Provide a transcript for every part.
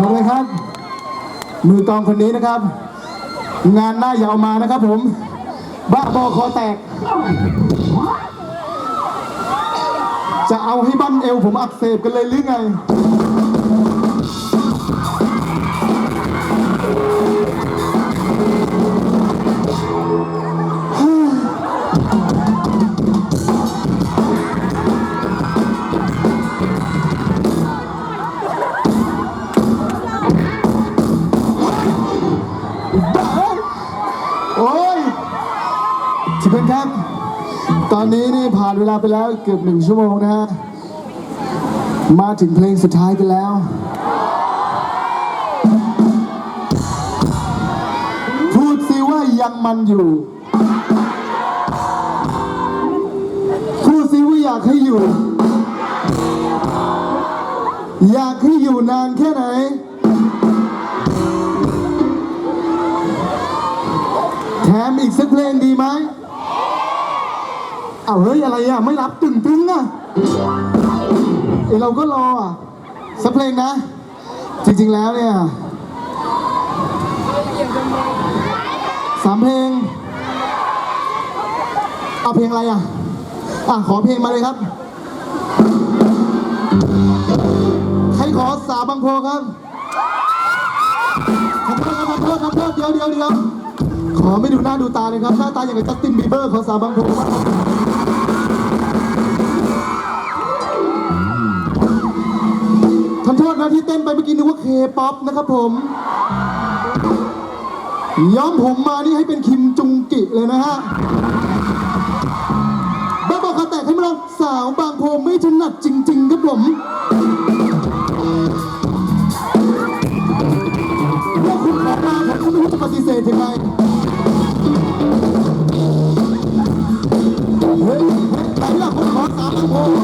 ดูเลยครับ มือกองคนนี้นะครับ งานหน้าอยาวมานะครับผม บ้าบอคอแตก จะเอาให้บั้นเอวผมอักเสบกันเลยหรือไง ทุกคนครับ ตอนนี้นี่ผ่านเวลาไปแล้วเกือบหนึ่งชั่วโมงนะฮะ มาถึงเพลงสุดท้ายกันแล้ว พูดสิว่ายังมันอยู่ พูดสิว่าอยากให้อยู่ อยากให้อยู่นานแค่ไหนแถมอีกสักเพลงดีไหม เอาเฮ้ยอะไรอะ ไม่รับตึงตึงอะไอเราก็รออะสักเพลงนะ จริง ๆแล้วเนี่ยสามเพลงเอาเพลงอะไรอะ อะ ขอเพลงมาเลยครับ ใครขอสาวบางโพครับขอโทษครับขอโทษขอโทษเดี๋ยวเดี๋ยวเดี๋ยวขอไม่ดูหน้าดูตาเลยครับ หน้าตาอย่างกับจัสตินบีเบอร์ขอสาวบางโพ นะที่เต้นไปเมื่อกี้นึกว่าเคป๊อปนะครับผม ย้อมผมมานี่ให้เป็นคิมจุงกิเลยนะฮะบ้าบอกขาแตกให้มาลองสาวบางโพไม่ถนัดจริง ๆ ครับผมว่าคุณขอมาผมก็ไม่รู้จะปฏิเสธยังไงเฮ้ยไหนล่ะผมขอสามโพ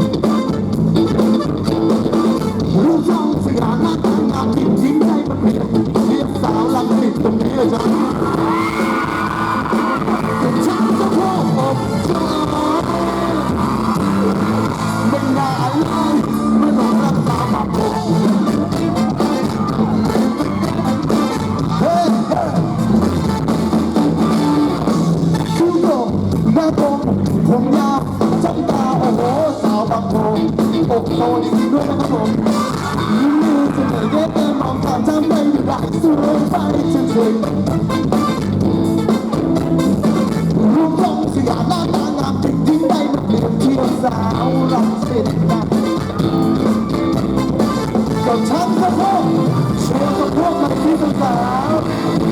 ตตรงนี้เลยจ้ะฉันจะพูดอบเธอไม่น่าเลยไม่ต้องรักษามา รักสวยไปจนถึงรวมลงสยหน้าตางามจริงยิ่งได้มัที่สาวลองส้นนั้กับฉันกับพวกเชื่กับพวกมันที่สาว